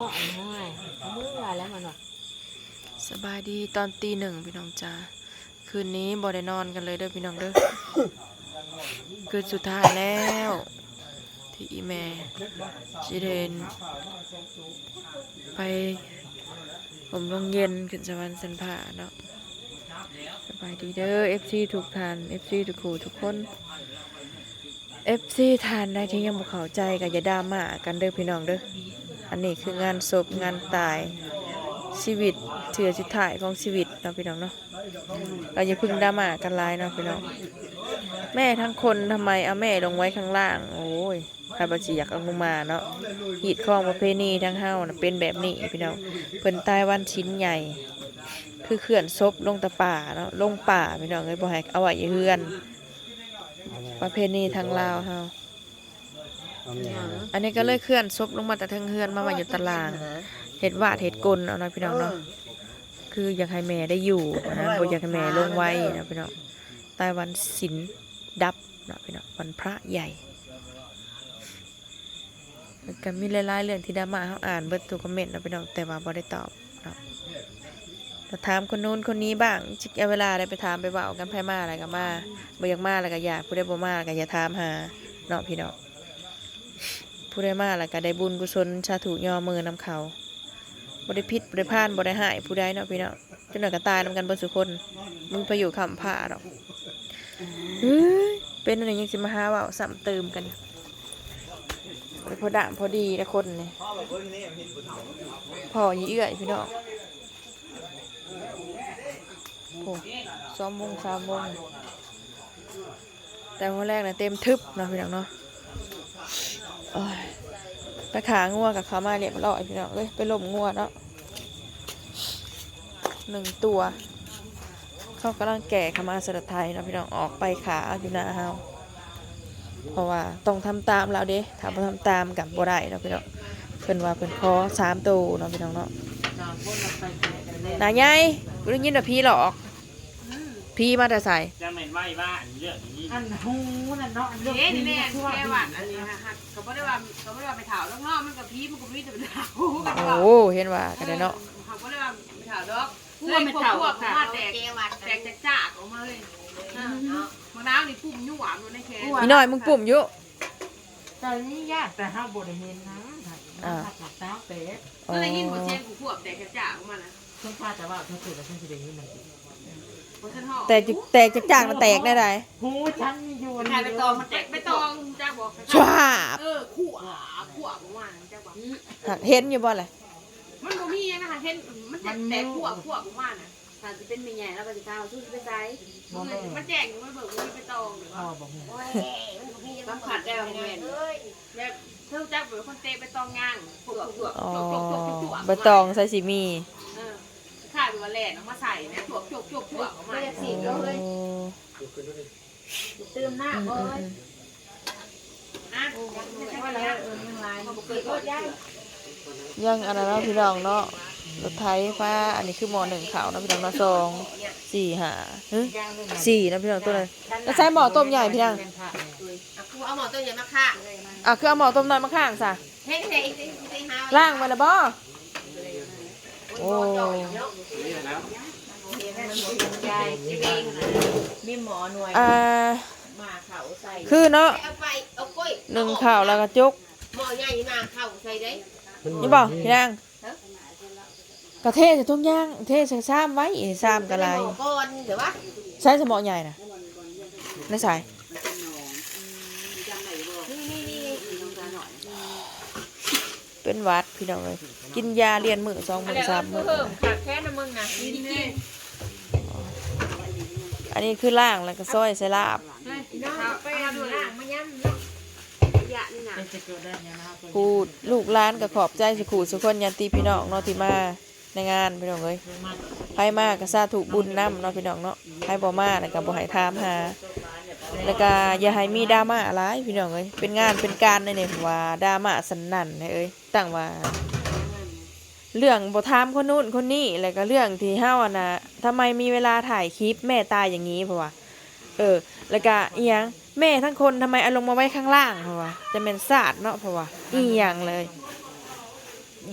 มือว่าแล้วมันว่าสบายดีตอนตีหนึ่งพี่น้องจ้าคืนนี้บ่ได้นอนกันเลยเด้อพี่น้องเด้อคืนสุดท้ายแล้ว ที่อีแม่สิเดนไป ผมโรงเย็นขึ้นสวรรค์สันผาเนาะสบายดีเด้อ FC ทุกท่าน FC ทุกคู่ทุกคน FC ทานได้ที่ยังบ่เข้าใจก็อย่าดราม่ากันเด้อพี่น้องเด้อ อันนี้คืองานศพงานตายชีวิตเถื่อสุดท้ายของชีวิตเนาะพี่น้องเนาะเราอย่าพึ่งดราม่ากันลายเนาะพี่น้องแม่ทั้งคนทำไมเอาแม่ลงไว้ข้างล่าง โอ้ยใครบาจีอยากเอาลงมาเนาะหีดข้องประเพณีทั้งเฮานะเป็นแบบนี้พี่น้องเพิ่นตายวันชิ้นใหญ่ คือเขื่อนซบลงตะป่าเนาะลงป่าพี่น้องเลยบ่ให้เอาไว้เฮือน ประเพณีทางลาวเฮา อันนี้ก็เลยเคลื่อนซบลงมาแต่ทางเฮือนมาไว้อยู่ตารางเห็ดวาดเห็ดกลเอาหน่อยพี่น้องเนาะคืออยากให้แม่ได้อยู่นะบอยากให้แม่ลงไว้นะพี่น้องใต้วันศิลดับนะพี่น้องวันพระใหญ่ก็มีหลายๆเรื่องที่ดราม่าเขาอ่านเบิดทุกคอมเมนต์นะพี่น้องแต่ว่าบ่ได้ตอบเนาะแต่ถามคนนู้นคนนี้บ้างจิกเอาเวลาได้ไปถามไปเว้ากันไผมาอะไรก็มาบ่อยากมาแล้วก็อย่าผู้ใดบ่มาก็อย่าถามหาเนาะพี่น้อง ผู้ใดมาแล้วก็ได้บุญกุศลชาถูย่อมือนำเขาบริพิษบริพานบริหายผู้ใดเนาะพี่เนาะจนหน่อยก็ตายนำกันเบิดสุคนมึงไปอยู่คำผ่าดอกเฮ้ยเป็นอะไรยังสิมาหาเว่าซ้ำเติมกันพอด่างพอดีนะคนนี่พอยี่เอื้อยพี่เนาะโอ้ซ้อมวงสามวงแต่วันแรกนะเต็มทึบนะพี่น้องเนาะ ไปขางัวกับเขามาเรียบร้อยพี่น้องเอ้ยไปลมงัวเนาะหนึ่งตัว เขากำลังแก่ขามาสลัดไทยเนาะพี่น้องออกไปขาอยู่หน้าเฮาเพราะว่าต้องทำตามเราเด้ถ้าบ่ทำตามกับบ่ได้เนาะพี่น้องเพิ่นว่าเพิ่นขอสามตัวเนาะพี่น้องเนาะนอนคนเราไปกันเลยใหญ่กูได้ยินว่าพี่หลอก พี่มาแต่ใส่จะเหม็นไหว้ว่าอันเรื่องนี้อันหูนั่นเนาะอันเรื่องเอ๊ะนี่แม่ที่ว่าแม่หวัดอันนี้ฮะฮะเขาไม่ได้ว่าเขาไม่ได้ว่าไปถาวรอบๆมันกับพีมันกับพีจะไปถาวกันโอ้ว่าโหเห็นว่ากันเลยเนาะเขาไม่ได้ว่าไปถาวดอกพวกพวกพวกมาแตกแตกจากจากออกมาเลยมะนาวนี่ปุ่มยุ่หวานอยู่ในแขนอีน้อยมึงปุ่มอยู่แต่นี่ยากแต่ห้าบริเวณนะถ้าหักเท้าเป็ดอ๋อก็เลยยินหัวเชนกูพวกแตกจากจากออกมานะเพิ่งพาแต่ว่าเขาตื่นแล้วเพิ่งจะได้ยินมันบนชั้นห้อง แตกจิแตกจากจากมันแตกได้ไรหูฉันมีอยู่ถ่ายไปตองมันแตกไปตองจ้าบอกชวาบเออขั่วขั่วประมาณจ้าบอกหักเห็นอยู่บ่ล่ะมันบ่มีนะคะเห็นมันแตกแตกขั่วขั่วประมาณน่ะถ้าจะเป็นเมียใหญ่แล้วก็จะข้าวสู้ไปใส่มันแจ้งมันเบิกมันไปตองหรือพ่อว่าบอกหูโอ้ยมันก็มีสัมผัสได้ว่าแม่นเอ้ยแบบเธอจักเป็นคนเตะไปตองย่างพวกพวกอ๋อพวกพวกพวกพวกใบตองใส่สีมี เออข้าดูว่าแหลนเอามาใส่นะพวกพวกพวกพวกออกมาไม่อยากโอ้สีก็เลยตื่มหน้าบ่เอ้ยอะไม่ใช่ว่าแล้วเออยังไงมันเกิดโทษยายยังอันนั้นเนาะพี่น้องเนาะรถไถฟ้าอันนี้คือหมอหนึ่งขาวเนาะพี่น้องเนาะสองสี่หาเฮ้ยสี่นะพี่น้องตัวนั้นแล้วใช้หมอต้มใหญ่พี่น้องอะกูเอาหมอตัวใหญ่มาฆ่าอะคือเอาหมอต้มน้อยมาข้างซะเฮ้ยเฮ้ยเฮ้ยเฮ้ยหาล่างไว้ละบ่โอ้ยายเอง มีหมอหน่วยอ่ามาเขาใส่คือเนาะเอาไปเอากล้วยหนึ่งข่าวแล้วก็จุกหมอใหญ่มาเข้าใส่ได้นี่บ่พี่นางกระเทศจะทุ่งย่างเทศซ้ำไว้เอ้ซ้ำกันไรก่อนเดี๋ยววะใช้สมอใหญ่น่ะในสาย นี่นี่นี่ เป็นหวัดพี่น้องเลยกินยาเลียนมือสองมือสามมือขาดแค่น้ำมึงนะนี่นี่อันนี้คือล่างแล้วก็ซอยใส่ลาบน้องไปเอาดูล่าบพูดลูกล้านก็ขอบใจสุขูสุคนยันตีพี่น้องเนาะที่มาในงานพี่น้องเลยไพ่มากก็ซาถูกบุญน้ำเนาะพี่น้องเนาะไพ่บ่มาแล้วก็บ่ให้ถามหา แล้วก็อย่าให้มีดราม่าอะไรพี่น้องเอ้ยเป็นงานเป็นการในเนี่ยว่าดราม่าสนั่นเอ้ยตั้งว่า เรื่องบ่ถามคนนู้นคนนี้แล้วก็เรื่องที่เฮาอะนะทำไมมีเวลาถ่ายคลิปแม่ตายอย่างนี้เพราะว่าเออ แล้วก็อีหยังแม่ทั้งคนทำไมเอาลงมาไว้ข้างล่างเพราะว่าจะเป็นศาสตร์เนาะเพราะว่าอีหยังเลย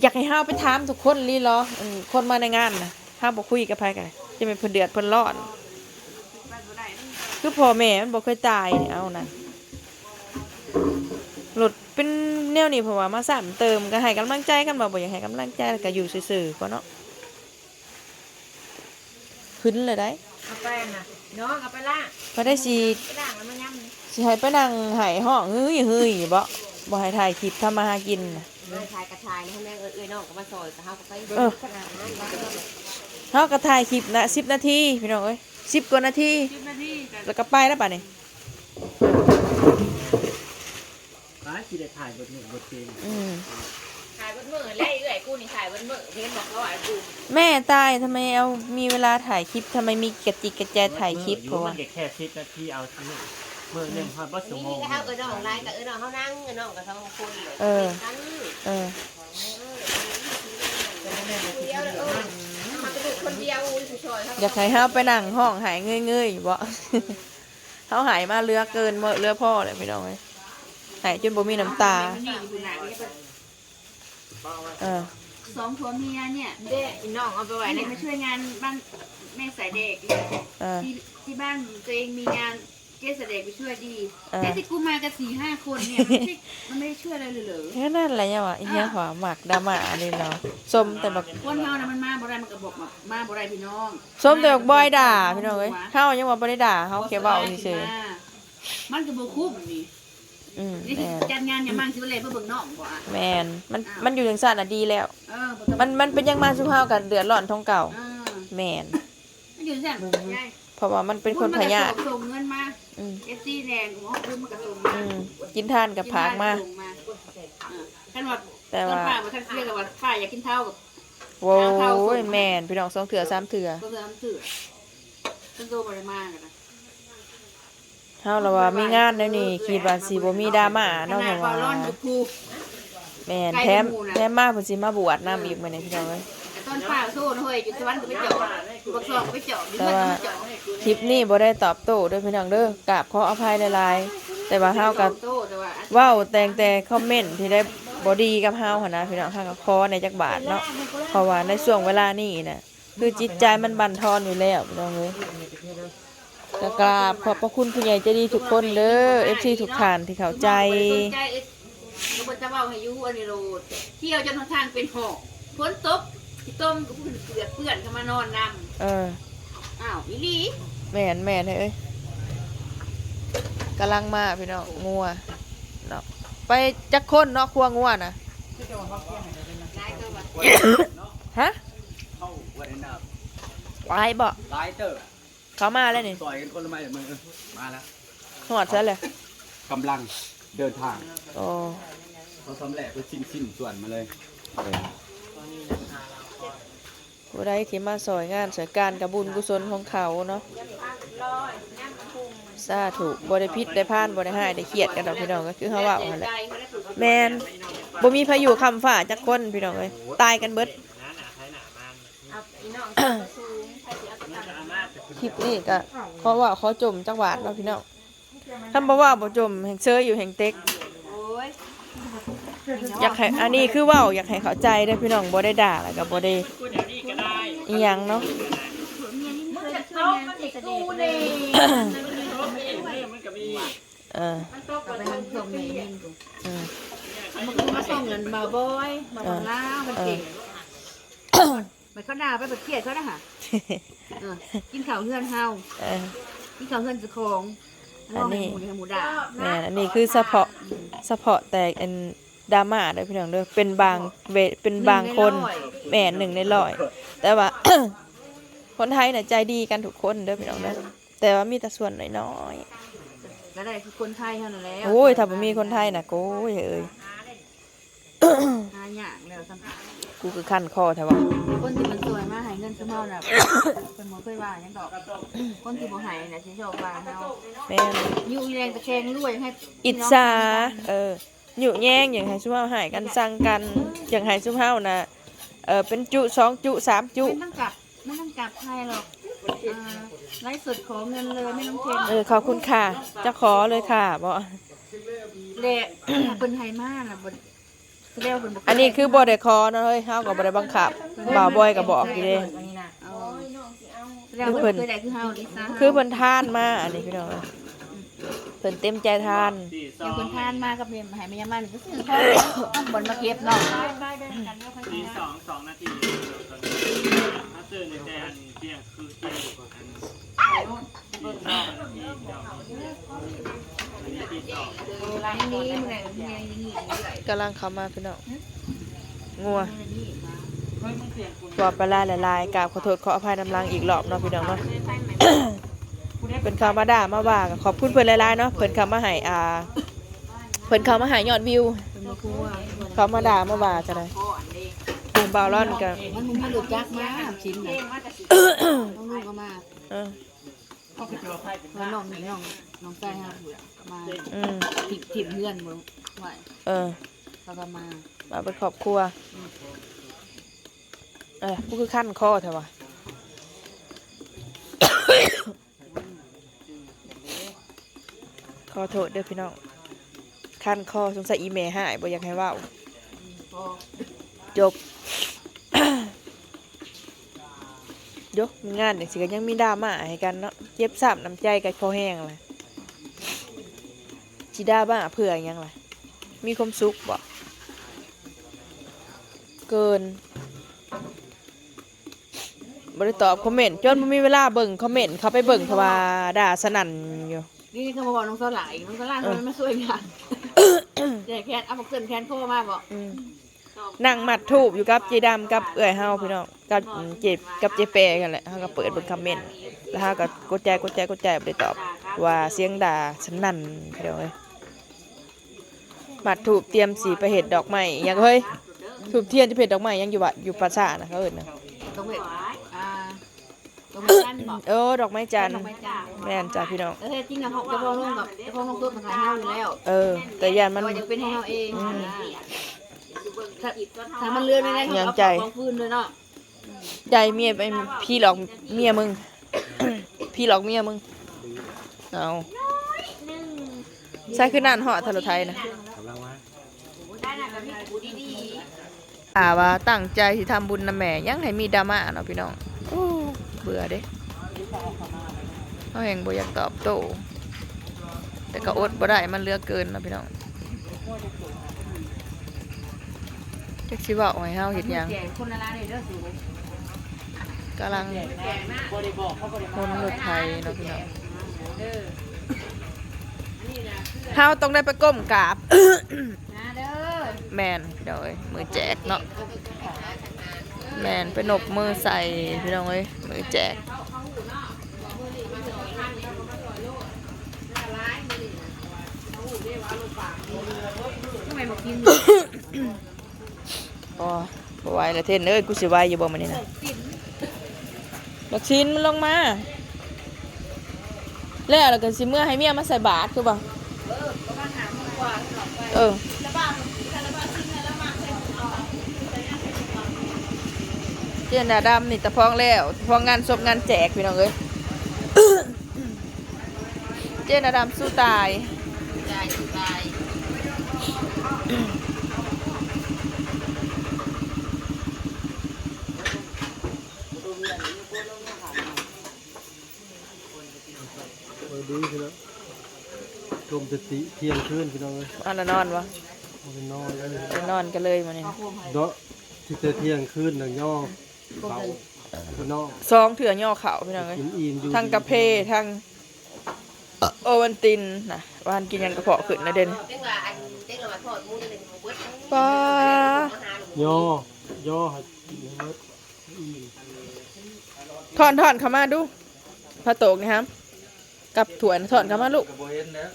อยากให้เฮาไปถามทุกคนลีเหรออืมคนมาในงานนะเฮาบ่คุยกับไผกันจะเป็นเพิ่นเดือดเพิ่นร้อน คือพ่อแม่มันบ่เคยตายนี่เอานะหลุดเป็นแนวนี้เพราะว่ามาซ้ำเติมก็ให้กำลังใจกันบ่บ่อยากให้กำลังใจแล้วก็อยู่ซื่อๆก็เนาะขึ้นเลยได้เอาไปน่ะน้องเอาไปล่างบ่ได้สิไปล่างแล้วมาย่ำนี่สิให้ไปนั่งไห้ห้องเฮ้ยเฮ้ยบ่บ่ให้ถ่ายคลิปทำมาหากินน่ะเลยชายกระชายให้แม่เอ้ยน้องก็มาซอยกับเฮาก็ไปเออเฮาก็ถ่ายคลิปนะ10นาทีพี่น้องเอ้ย 10กว่านาทีสิบนาทีกันแล้วก็ไปแล้วป่ะนี่ร้านที่ได้ถ่ายบทหนึ่งบทเพลงอืมขายบนมือแล้วเอ้ยกูนี่ขายบนมือเพิ่นบอกว่าไอ้กูแม่ตายทำไมเอามีเวลาถ่ายคลิปทำไมมีกระจิกกระแจถ่ายคลิปเพราะว่ามันแค่สิบนาทีเอาทั้งนี้เมื่อหนึ่งพอบ่สมนี่งนี่ก็เฮาเอ้ยน้องไล่กับเอ้ยน้องเฮานั่งเอ้ยน้องก็ต้องคุยกันเออเออเดียวเออมาไปดู คนเดียวอุ้ยผู้ช่วยเขาอยากให้เฮาไปนั่งห้องหายเงยๆบ่เฮาหายมาเรือเกินเมื่อเรือพ่อเลยพี่น้องเอ้ยหายจนบ่มีน้ำตานี่อยู่ไหนก็จะเออสองผัวเมียเนี่ยเด้อีน้องเอาไปไว้ไอ้ในนี่มาช่วยงานบ้านแม่สายเด็กเออที่ที่บ้านตัวเองมีงาน เกสเด็กไปช่วยดีเออแต่ที่กูมากันสี่ห้าคนเนี่ยมันไม่ใช่มันไม่ได้ช่วยอะไรเลยเหรอแค่นั้นแหละยังวะไอ้เหี้ยหัวหมักดราม่านี่เนาะส้มแต่แบบคนเฮานะมันมาบ่ได้มันก็บอกมามาบ่ได้พี่น้องส้มแต่แบบบอยด่าพี่น้องเอ้ยเฮายังว่าบ่ได้ด่าเฮาแค่เว้าเฉยมันก็บ่คุ้มนี่ๆอืมนี่แม่นจัดงานเนี่ยมันสิบ่เลยเพื่อเบิ่งน้องบ่อะแม่นมันมันอยู่จังซั่นน่ะดีแล้ว เออบ่ต้องมันมันเป็นยังมาสุภาพกันเดือดร้อนท้องเก่า เออแม่นมันอยู่ซั่นยาย เพราะว่ามันเป็นคนพยาธิส่งเงินมาอืม FC แดงหัวคุ้มมันก็ส่งมาอืมกินทานกับผากมาส่งมาเออท่านว่าแต่ตอนว่าป้าบ่ทันเรียกว่าป้าอยากกินเท่ากับโว้ยแม่นพี่น้องสองเถื่อสามเถื่อก็คือน้ำเสือต้นโตบ่ได้มากนะเฮาละว่ามีงานแล้วนี่คิดว่าสิบ่มีดราม่าเนาะขเพนาดราะว่าว่าร้อนอยู่ภูแม่นไกลแถมหมู่น่ะแถมมาเพิ่นสิมาบวชนำอีกมื้อนี้พี่น้องเอ้ยแต่ต้นป้าโซ่นะเฮ้ยอยู่สวรรค์ก็ไปเจาะบักซอกก็ไปเจาะดิแต่มันก็ว่ามาเจาะคลิปนี้บ่ได้ตอบโต้เด้วยพี่น้องเด้อกราบขออภัยหลายๆแต่ว่าเฮาก็โตแต่ว่าเว้าแต่งแต่คอมเมนต์ที่ได้บ่ดีกับเฮาหั่นนะพี่น้องเฮาก็ขอในจักบาทเนาะเพราะว่าในช่วงเวลานี้น่ะคือจิตใจมันบั่นทอนอยู่แล้วพี่น้องเอ้ยก็กราบขอบพระคุณผู้ใหญ่ใจดีทุกคนเด้อ FC ทุกท่านที่เข้าใจสนใจเอ็ดก็บ่จะเว้าให้อยู่อันนี้โลดเที่ยวจนทางเป็นหอกฝนตกที่ ต้มก็เพื่อนเปื้อนเปื้อนเข้ามานอนนำเอออ้าวอีหลีแม่นแม่นเอ้ยกำลังมาพี่น้องงัวเนาะไปจักคนเนาะครัวงัวน่ะนายก็ว่า ฮะเข้าวันนั้นไปบ่ไลายเตอร์เขามาแล้วนี่ต่อยกันคนละไม้ละมือมาแล้วหอดซะเลยกำลังเดินทางโอ้เขาสำเร็จไปสิ้นสิ้นส่วนมาเลย ผู้ใดที่มาสอยงานสอยการกับบุญกุศลของเขาเนาะสาธุบ่ไดพิษได้พานบ่ได้หายได้เครียดกันดอกพี่น้องก็คือเฮาว้าหั่นแหละแมนบ่มีพายุคำฟ้าจักคนพี่น้องเอ้ยตายกันเบิดครสิเอาไปตั้งอามาแต่คลิปนี้ก็ขอเว่าเขอจมจักหวาดเนาะพี่น้องคำบ่เว่าบ่จมแห่งเชยอยู่แห่งเต็ก อยากให้อันนี้คือเว้าอยากให้เข้าใจเด้อพี่น้องบ่ได้ด่าแล้วก็บ่ได้กูเดี๋ยวนี้ก็ได้อีหยังเนาะโต๊ะมันสิกูนี่มันก็มีเออเอาไปทางส่งในยินกูอืมมันก็มาส่งเงินมาบ่อยมาบังลาวมันเก่งมันเขาด่าไปแบบเครียดเขานะฮะเออกินข้าวเฮือนเฮาเออ กินข้าวเฮือนเจ้าของอันนี้ หมูนี่หมูด่าแม่นอันนี้คือเฉพาะเฉพาะแต่อัน ดราม่าเด้อพี่น้องเด้อเป็นบางเวเป็นบางคนแม่นหนึ่งในร้อย แต่ว่า คนไทยน่ะใจดีกันทุกคนเด้อพี่น้องเด้อแต่ว่ามีแต่ส่วนน้อยก็ได้คือคนไทยเท่านั้นแหละๆโอ้ยถ้าบ่มีคนไทยน่ะโก้ยเอ้ยหายากแล้วสัมผัสกูคือขั้นคอแท้ว่าคนที่มันสวยมากหายเงินซื้อเฮาน่ะ เป็นหมอเคยว่าหยังดอก คนที่บ่ใหายน่ะสิชอบว่าเฮาแม่นอยู่อีแรงตะแคงรวยให้อิจฉาเออ อยู่แย่งอย่างให้ซุมเฮาหายกันสั่งกันอย่างให้ซุมเฮาน่ะเออเป็นจุสองจุสามจุ ไม่ต้องกลับไม่ต้องกลับไทยหรอกอ่าไลฟ์สดขอเงินเลยไม่ต้องเทนเออขอบคุณค่ะ จะขอเลยค่ะบ่เละเป็นไทยมากนะบนแสดงว่าเพิ่นบ่อันนี้คือบ่ได้คอเนาะเฮ้ยเฮาก็บ่ได้บังคับบ่าวบอยก็บอกอยู่เด้อันนี้นะเอาแสดงว่าเพิ่นเคยได้คือเฮาดิซ่าคือเพิ่นทานมาอันนี้พี่น้องเอ้ยเพิ่นเต็มใจทานสี่สเดี๋อยวงเพิ่นทานมากับเพิ่นให้แม่ยามันก็ซื้อเขาเอาบ่นมาเก็บเนาะสี่สองสองนาทีถ้าตื่นในแต่อันเที่ยงคือเที่ยงกว่ากันสี่สองนาทีเดียวอันนี้ที่สองยังดีมื้อไหนมื้อไหนยังงี้เรื่อยกำลังเข้ามาพี่น้องงัวมื้อนี้มาเฮ้ยมึงเปลี่ยนกูว่าปลาลายละลายกราบขอโทษขออภัยนำลังอีกรอบเนาะพี่น้องเนาะ เพิ่นเข้ามาด่ามาว่าก็ขอบคุณเพิ่นหลายๆเนาะเพิ่นเข้ามาให้อ่าเพิ่นเข้ามาให้ยอดวิวเพิ่นบ่กลัวเข้ามาด่ามาว่าก็ได้กลุ่มบ่าวร้อนก็มันมึงมารู้จักมาชิ้นน่ะต้องลูกก็มาเออเขาคือตัวไพ่เป็นว่าน้องนี่น้องน้องใต้เฮาพูดอะมาอืมทิมทิมเพื่อนบ่ไหวเออเขาก็มามาเป็นครอบครัวเออผู้คือขั้นคอเถอะวะ ข อโทษเด้อพี่น้องขั้นคอสงสัยอีเมลหายบ่อยากให้ว้าจบยกงานอย่างสิก็ยังมีดราม่าให้กันเนาะเย็บซ้ำน้ำใจกันคอแห้งเลยจิด้าบ้าเผื่อยังล่ะมีความสุขบ่เกินบริตอบคอมเมนต์จนบ่มีเวลาเบิ่งคอมเมนต์เขาไปเบิ่งเพราะว่าด่าสนั่นอยู่ นี่เขามาบอกน้องสลายน้องสลายเขาไม่ช่วยงานเดี๋ยวแคนเอามาเกินแคนโคมาบอกอืมนั่งหมัดทูบอยู่กับเจดำกับเอื่อยเฮาพี่น้องกับเจกับเจเปกันแหละเฮาก็เปิดเบิ่งคอมเมนต์แล้วเฮาก็กดใจกดใจกดใจบ่ได้ตอบ ว่าเสียงด่าฉันนั่นพี่น้องเอ้ยหมัดทูบเตรียมสีไปเห็ดดอกไม้อิหยังเฮ้ยทูบเทียนจะไปเห็ดดอกไม้ยังอยู่บะอยู่ปราสาทนะเขาเอิ้นนะตรงเวทอ่า ตรงเวทนั่นบอกเออดอกไม้จันทร์ตรงไปจ้าแม่นจ้าพี่น้องแล้วแท้จริงอะเขาจะพองลงกับจะพองลงตุ๊ดมาขายเฮาอยู่แล้วเออ แต่ยานมันแต่ว่าจะเป็นให้เฮาเองถ้าถ้ามันเลื่อนไม่ได้เขาเอาของฟืนเลยเนาะใจเมียไปพี่หลอกเมียมึง พี่หลอกเมียมึง เอาใช่คือนั่นเหาะทะลุไทยนะกำลังว่าถาว่าตั้งใจที่ทำบุญนะแม่ยังให้มีดราม่าเนาะพี่น้องโอ้ เบื่อเด้เขาแห่งบ่อยากตอบโต้แต่ก็อดบ่ได้มันเหลือกเกินเนาะพี่น้องจักสิเว้าให้เฮาเฮ็ดหยังแก่คนละร้านเลยเด้อสูกำลังบริบอกเขาบริคนรถไทยเนาะพี่น้องเฮาต้องได้ไปก้มกราบนะเด้อแมนพี่น้องเอ้ยมือแจกเนาะ แมนไปนบมือใส่พี่น้องเอ้ยมือแจกทำไมบอกกินอ๋อบ่ไหวแล้วเท่นเอ้ยกูสิไหวอยู่บ่มื้อนี้นะบักชินมันลงมา แล้วแล้วก็สิเมื่อให้เมียมาใส่บาตรคือบ่เออเเจนดาดำนี่ตะพองแล้วตะพองงานศพงานแจกพี่น้องเอ้ยเจนดาดำสู้ตายตายตายดีพี่น้องชมจะติเที่ยงคืนพี่น้องเลยอันละนอนวะเอาไปนอนเลยนอนกันเลยมื้อนี้เดาะที่จะเที่ยงคืนหน่ะย่อ เบาพี่น้องซองเถื่อย่อเข่าพี่น้องเอ้ยกินอิ่มอยู่ทั้งกาเพทั้งโอวันตินนะวานกินหยังกระเพาะขึ้นนะเด่นเรียกว่าอันเรียกว่าทอดหมูจะเป็นของเบิร์ดป้าย่อย่อให้กินให้เบิดอิ่มถอนถอนเข้ามาดูพระโตกนี่ครับกับถั่วนะถอนเข้ามาลูก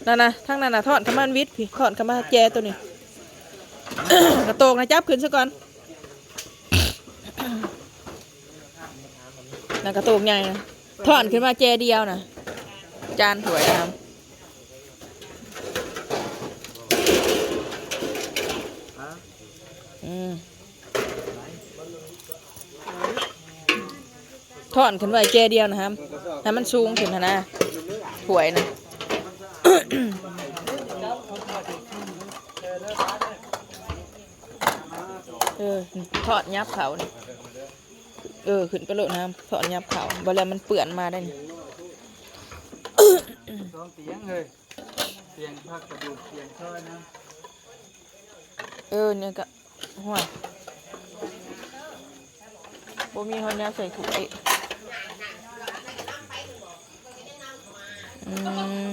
นั่นนะทั้งนั้นนะถอนเข้ามาวิทย์พี่ถอนเข้ามาแจตัวนี้ กระโตกนะจับขึ้นซะก่อน นั่นกระโตกใหญ่นะถอนขึ้นมาแจเดียวนะจานถ้วยนะครับถอนขึ้นไว้แจเดียวนะครับให้มันสูงขึ้นนะถวยนะทอดยับเขานี่ เออขึ้นไปโลดน้ำทอดยับเขาบ่แล้วมันเปื้อนมาได้นี่สองเตียงเลยเตียงพักกระดูกเตียงช่อยนะเออเนี่ยก็ห่วยบ่มีคนแนวใส่ถุงไอ้อืม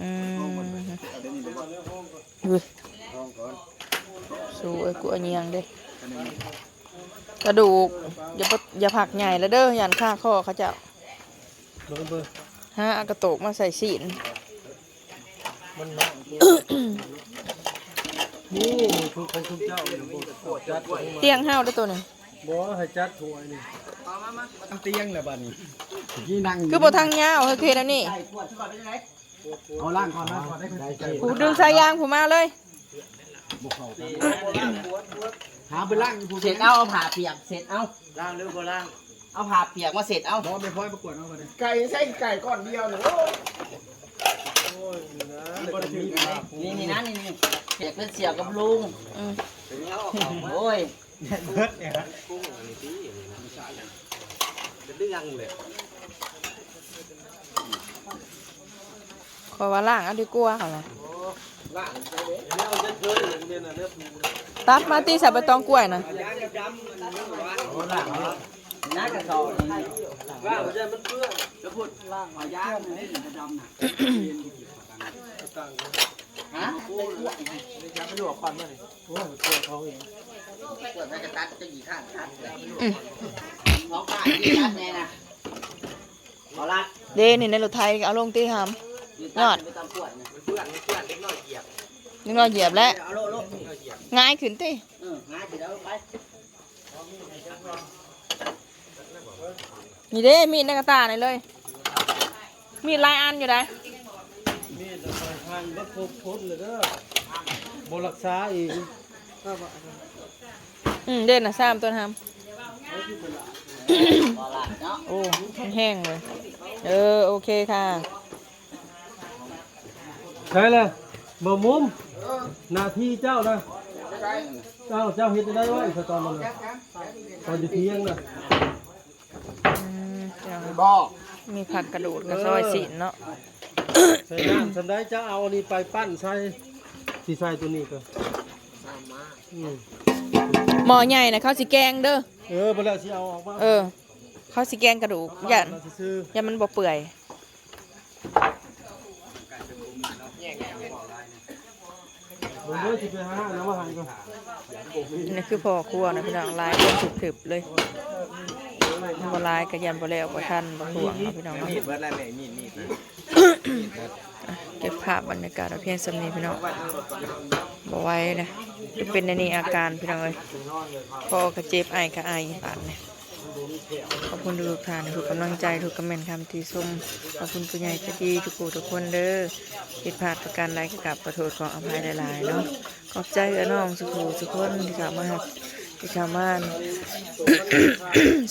อืมอุ้ยสู้ไอ้กูอันยังเด้ กระดูกอย่าปะอย่าผักใหญ่แล้วเด้อยันค่าข้อเขาเจ้าเบิ่งเบิ่งฮะเอากระโตกมาใส่สีนมันเนาะนี่คือของคุณเจ้าเนี่ยบ่จัดไว้เตียงห้าวได้อตัวหนึ่งบ่ให้จัดถ้วยนี่ทำเตียงเลยบ้านี้ยี่นั่งคือบทางยาวเฮ้ยเคแล้วนี่เอาล่างก่อนนะก่อนได้คนใจผูดึงสายยางผูมาเลย หาไปล่างอยู่ผู้เสร็จเอาเอาผ่าเปียกเสร็จเอาล่างหรือบ่ล่างเอาผ่าเปียกมาเสร็จเอาบอไปพ่อยประกวดเอาไปเลยไก่ใส่ไก่ก้อนเดียวเนี่ยโอ้ยนี่นะแล้วก็มีภาพนี่นี่นะนี่นี่เปียกเป็นเสียวกับลุงอืมโอ้ยเบิดเนี่ยฮะขอว่าล่างเอันดีกว่าค่ะนะ ตัดมาตีใส่ใบตองกล้วยนะน้ากระสอบนี่ล่างมายางให้ถึงจะดำน่ะฮะโอ้ยตัวเขาเองเปิดให้กระตัดจะหยีข้างตัดเลยอืมท้องข้างที่ตัดแน่นะเอาละเดนี่ในรถไทยเอาลงตีหามยอดไม่ต้อนะนึกน้อยเหยียบ แล้วเอาโลโลง่ายขึ้นติเออง่ายสิแล้วไปนี่เด้มีดในกระตาไหนเลย มีดหลายอันอยู่ได้มีดเอาไปหั่นบ่ครบพ้นเลยเด้อบ่รักษาอีกอืมเด่นนะสามตัวทเอาละเนาะำโอ้มันแห้งเลย เออ โอเคค่ะใช่เลย บ่มุมหน้าที่เจ้านะเจ้าเจ้าเฮ็ดได้ไว้ซะตอนนั้นน่ะตอนอยู่เที่ยงน่ะอืมเดี๋ยวบอกมีผักกระดูดกระซอยสีนเนาะใส่น้ำสำได้จะเอาอันนี้ไปปั้นใส่สีใส่ตัวนี้ก็อืมหมอใหญ่นะเขาสิแกงเด้อเออบ่แล้วสิเอาออกมาเออ เขาสิแกงกระดูกอย่าเราสิซื้ออย่ามันบ่เปื่อย เด้อสิไปหาน้ำมาให้ก่อนนี่คือพ่อครัวนะพี่น้องลายคนถึบเลยบ่ลายกระยันบ่แล้วบ่ทันบ่ห่วงเอาพี่น้องเนาะมีดเบิดแล้วแม่มีดมีดเก็บภาพบรรยากาศเอาเพียงสำนีพี่น้องบ่ไว้นะจะเป็นในนี้อาการพี่น้องเอ้ยพอกระเจ็บไอก็ไอบาดเนี่ย ขอบคุณทุกท่านทุกกำลังใจทุกคอมเมนต์คำที่ชมขอบคุณผู้ใหญ่ใจดีทุกผู้ทุกคนเด้อผิดพลาดประการใดก็กลับกระโทษขออภัยหลายๆเนาะขอบใจเอื้อน้องสุขูทุกคนที่เข้ามารับที่เข้ามา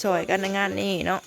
สวยกันในงานนี้เนาะ